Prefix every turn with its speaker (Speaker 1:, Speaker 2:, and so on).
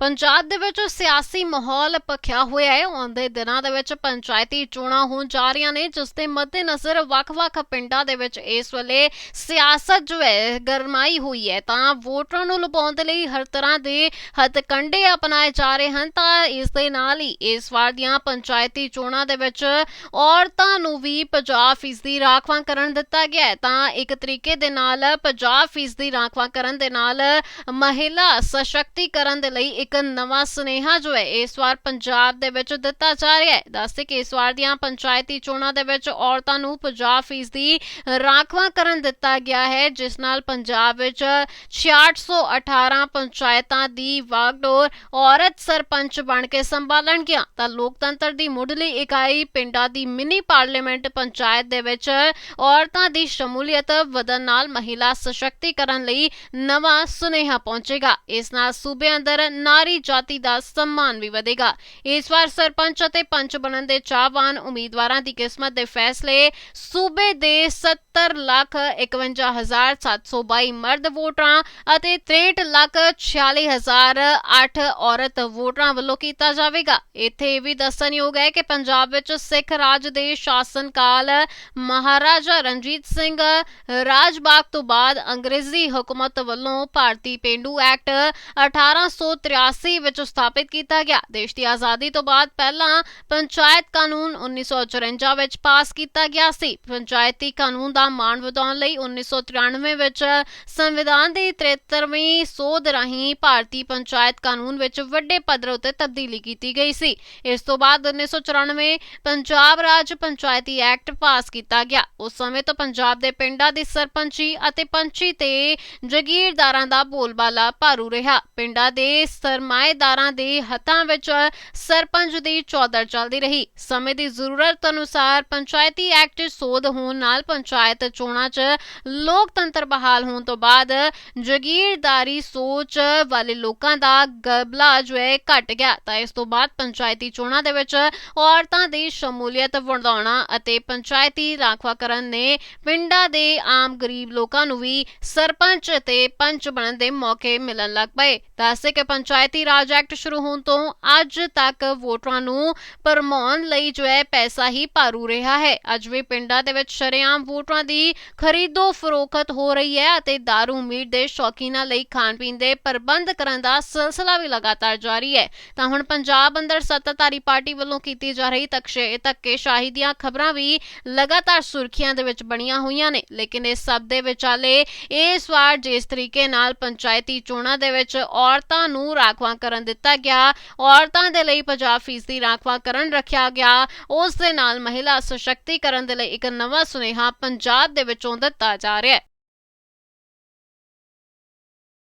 Speaker 1: ਪੰਜਾਬ ਦੇ ਵਿੱਚ ਸਿਆਸੀ ਮਾਹੌਲ ਭਖਿਆ ਹੋਇਆ ਹੈ। ਆਉਂਦੇ ਦਿਨਾਂ ਦੇ ਵਿੱਚ ਪੰਚਾਇਤੀ ਚੋਣਾਂ ਹੋਣ ਜਾ ਰਹੀਆਂ ਨੇ, ਜਿਸ ਦੇ ਮੱਦੇਨਜ਼ਰ ਵੱਖ-ਵੱਖ ਪਿੰਡਾਂ ਦੇ ਵਿੱਚ ਇਸ ਵੇਲੇ ਸਿਆਸਤ ਜੋ ਹੈ, ਗਰਮਾਈ ਹੋਈ ਹੈ। ਤਾਂ ਵੋਟਰਾਂ ਨੂੰ ਲੁਭਾਉਣ ਦੇ ਲਈ ਹਰ ਤਰ੍ਹਾਂ ਦੇ ਹੱਥਕੰਡੇ ਅਪਣਾਏ ਜਾ ਰਹੇ ਹਨ। ਤਾਂ ਇਸ ਦੇ ਨਾਲ ਹੀ ਇਸ ਵਾਰ ਦੀਆਂ ਪੰਚਾਇਤੀ ਚੋਣਾਂ ਦੇ ਵਿੱਚ ਔਰਤਾਂ ਨੂੰ ਵੀ 50% ਰਾਖਵਾਂ ਕਰਨ ਦਿੱਤਾ ਗਿਆ ਹੈ। ਤਾਂ ਇੱਕ ਤਰੀਕੇ ਦੇ ਨਾਲ 50% ਰਾਖਵਾਂ ਕਰਨ ਦੇ ਨਾਲ ਮਹਿਲਾ ਸਸ਼ਕਤੀਕਰਨ ਦੇ ਲਈ ਇੱਕ ਨਵਾਂ ਸੁਨੇਹਾ ਜੋ ਹੈ, ਇਸ ਵਾਰ ਪੰਜਾਬ ਦੇ ਵਿੱਚ ਦਿੱਤਾ ਜਾ ਰਿਹਾ ਹੈ। ਦੱਸਦੇ ਕਿ ਇਸ ਵਾਰ ਦੀਆਂ ਪੰਚਾਇਤੀ ਚੋਣਾਂ ਦੇ ਵਿੱਚ ਔਰਤਾਂ ਨੂੰ 50% ਦੀ ਰਾਖਵਾਂ ਕਰਨ ਦਿੱਤਾ ਗਿਆ ਹੈ, ਜਿਸ ਨਾਲ ਪੰਜਾਬ ਵਿੱਚ 6618 ਪੰਚਾਇਤਾਂ ਦੀ ਵਾਗਡੋਰ ਔਰਤ ਸਰਪੰਚ ਬਣ ਕੇ ਸੰਭਾਲਣਗੀਆਂ ਤਾਂ ਲੋਕਤੰਤਰ ਦੀ ਮੁੱਢਲੀ ਇਕਾਈ ਪਿੰਡਾਂ ਦੀ ਮਿਨੀ ਪਾਰਲੀਮੈਂਟ ਪੰਚਾਇਤ ਦੇ ਵਿੱਚ ਔਰਤਾਂ ਦੀ ਸ਼ਮੂਲੀਅਤ ਵਧਣ ਨਾਲ ਮਹਿਲਾ ਸਸ਼ਕਤੀਕਰਨ ਲਈ ਨਵਾਂ ਸੁਨੇਹਾ ਪਹੁੰਚੇਗਾ। ਇਸ ਨਾਲ ਸੂਬੇ ਅੰਦਰ ਨਾਰੀ ਜਾਤੀ ਦਾ ਸਨਮਾਨ ਵੀ ਵਧੇਗਾ। ਇਸ ਵਾਰ ਸਰਪੰਚ ਅਤੇ ਪੰਚ ਬਣਨ ਦੇ ਚਾਹਵਾਨ ਉਮੀਦਵਾਰਾਂ ਦੀ ਕਿਸਮਤ ਦੇ ਫੈਸਲੇ ਸੂਬੇ ਦੇ 70 ਲੱਖ 51722 ਮਰਦ ਵੋਟਰਾਂ ਅਤੇ 63 ਲੱਖ 46008 ਔਰਤ ਵੋਟਰਾਂ ਵੱਲੋਂ ਕੀਤਾ ਜਾਵੇਗਾ। ਇੱਥੇ ਇਹ ਵੀ ਦੱਸਣਯੋਗ ਹੈ ਕਿ ਪੰਜਾਬ ਵਿੱਚ ਸਿੱਖ ਰਾਜ ਦੇ ਸ਼ਾਸਨ ਕਾਲ ਮਹਾਰਾਜਾ ਰਣਜੀਤ ਸਿੰਘ ਰਾਜਬਾਗ ਤੋਂ ਬਾਅਦ ਅੰਗਰੇਜ਼ੀ ਹਕੂਮਤ ਵੱਲੋਂ ਭਾਰਤੀ ਪੇਂਡੂ ਐਕਟ 1883 ਵਿੱਚ ਸਥਾਪਿਤ ਕੀਤਾ ਗਿਆ। ਦੇਸ਼ ਦੀ ਆਜ਼ਾਦੀ ਤੋਂ ਬਾਅਦ ਪਹਿਲਾਂ ਪੰਚਾਇਤ ਕਾਨੂੰਨ 1954 ਵਿੱਚ ਪਾਸ ਕੀਤਾ ਗਿਆ ਸੀ। ਪੰਚਾਇਤੀ ਕਾਨੂੰਨ ਦਾ ਮਾਣ ਵਧਾਉਣ ਲਈ 1993 ਵਿੱਚ ਸੰਵਿਧਾਨ ਦੀ 73ਵੀਂ ਸੋਧ ਰਾਹੀਂ ਭਾਰਤੀ ਪੰਚਾਇਤ ਕਾਨੂੰਨ ਵਿੱਚ ਵੱਡੇ ਪੱਧਰ ਉਤੇ ਤਬਦੀਲੀ ਕੀਤੀ ਗਈ ਸੀ। ਇਸ ਤੋਂ ਬਾਅਦ 1994 ਪੰਜਾਬ ਰਾਜ ਪੰਚਾਇਤੀ ਐਕਟ ਪਾਸ ਕੀਤਾ ਗਿਆ। ਉਸ ਸਮੇਂ ਤੋਂ ਪੰਜਾਬ ਦੇ ਪਿੰਡਾਂ ਦੀ ਸਰਪੰਚੀ ਅਤੇ ਪੰਚੀ ਤੇ ਜਗੀਰਦਾਰਾਂ ਦਾ ਬੋਲਬਾਲਾ ਭਾਰੂ ਰਿਹਾ। ਪਿੰਡਾਂ ਦੇ ਸਰਮਾਏਦਾਰਾਂ ਦੇ ਹੱਥਾਂ ਵਿੱਚ ਸਰਪੰਚ ਦੀ ਚੌਧਰ ਚੱਲਦੀ ਰਹੀ। ਸਮੇਂ ਦੀ ਜ਼ਰੂਰਤ ਅਨੁਸਾਰ ਪੰਚਾਇਤੀ ਐਕਟ ਸੋਧ ਹੋਣ ਨਾਲ ਪੰਚਾਇਤ ਚੋਣਾਂ 'ਚ ਲੋਕਤੰਤਰ ਬਹਾਲ ਹੋਣ ਤੋਂ ਬਾਅਦ ਜਗੀਰਦਾਰੀ ਸੋਚ ਵਾਲੇ ਲੋਕਾਂ ਦਾ ਗਬਲਾ ਜੋ ਹੈ ਘਟ ਗਿਆ। ਤਾਂ ਇਸ ਤੋਂ ਬਾਅਦ ਪੰਚਾਇਤੀ ਚੋਣਾਂ ਦੇ ਵਿੱਚ ਔਰਤਾਂ ਦੀ ਸ਼ਮੂਲੀਅਤ ਵਧਾਉਣਾ ਅਤੇ ਪੰਚਾਇਤੀ ਰਾਖਵਾਂਕਰਨ ਨੇ ਪਿੰਡਾਂ ਦੇ ਆਮ ਗਰੀਬ ਲੋਕਾਂ ਨੂੰ ਵੀ ਸਰਪੰਚ ਤੇ ਪੰਚ ਬਣਨ ਦੇ ਮੌਕੇ ਮਿਲਣ ਲੱਗ ਪਏ। ਦੱਸੇ ਕਿ ਪੰਚਾਇਤੀ ਰਾਜ ਐਕਟ ਸ਼ੁਰੂ ਹੋਣ ਤੋਂ ਅੱਜ ਤੱਕ ਵੋਟਰਾਂ ਨੂੰ ਪਰਮਾਉਣ ਲਈ ਜੋ ਹੈ ਪੈਸਾ ਹੀ ਭਾਰੂ ਰਿਹਾ ਹੈ। ਅੱਜ ਵੀ ਪਿੰਡਾਂ ਦੇ ਵਿੱਚ ਸ਼ਰੇਆਮ ਵੋਟਰਾਂ ਦੀ ਖਰੀਦੋ ਫਰੋਖਤ ਹੋ ਰਹੀ ਹੈ ਅਤੇ ਦਾਰੂ, ਮੀਟ ਦੇ ਸ਼ੌਕੀਨਾਂ ਲਈ ਖਾਣ ਪੀਣ ਦੇ ਪ੍ਰਬੰਧ ਕਰਨ ਦਾ ਸਿਲਸਿਲਾ ਵੀ ਲਗਾਤਾਰ ਜਾਰੀ ਹੈ। ਤਾਂ ਹੁਣ ਪੰਜਾਬ ਅੰਦਰ ਸੱਤਾਧਾਰੀ ਪਾਰਟੀ ਵੱਲੋਂ ਕੀਤੀ ਜਾ ਰਹੀ ਤਕਸ਼ੇ ਧੱਕੇਸ਼ਾਹੀ ਦੀਆਂ ਖਬਰਾਂ ਵੀ ਲਗਾਤਾਰ ਸੁਰਖੀਆਂ ਦੇ ਵਿੱਚ ਬਣੀਆਂ ਹੋਈਆਂ ਨੇ। ਲੇਕਿਨ ਇਸ ਸਭ ਦੇ ਵਿਚਾਲੇ ਇਸ ਵਾਰ ਜਿਸ ਤਰੀਕੇ ਨਾਲ ਪੰਚਾਇਤੀ ਚੋਣਾਂ ਦੇ ਵਿੱਚ ਔਰਤਾਂ ਨੂੰ ਰਾਖਵਾਂ ਕਰਨ ਦਿੱਤਾ ਗਿਆ। ਔਰਤਾਂ ਦੇ ਲਈ 50% ਦੀ ਰਾਖਵਾਂ ਕਰਨ ਰੱਖਿਆ ਗਿਆ। ਉਸ ਦੇ ਨਾਲ ਮਹਿਲਾ ਸਸ਼ਕਤੀਕਰਨ ਦੇ ਲਈ ਇੱਕ ਨਵਾਂ ਸੁਨੇਹਾ ਪੰਜਾਬ ਦੇ ਵਿੱਚੋਂ ਦਿੱਤਾ ਜਾ ਰਿਹਾ ਹੈ।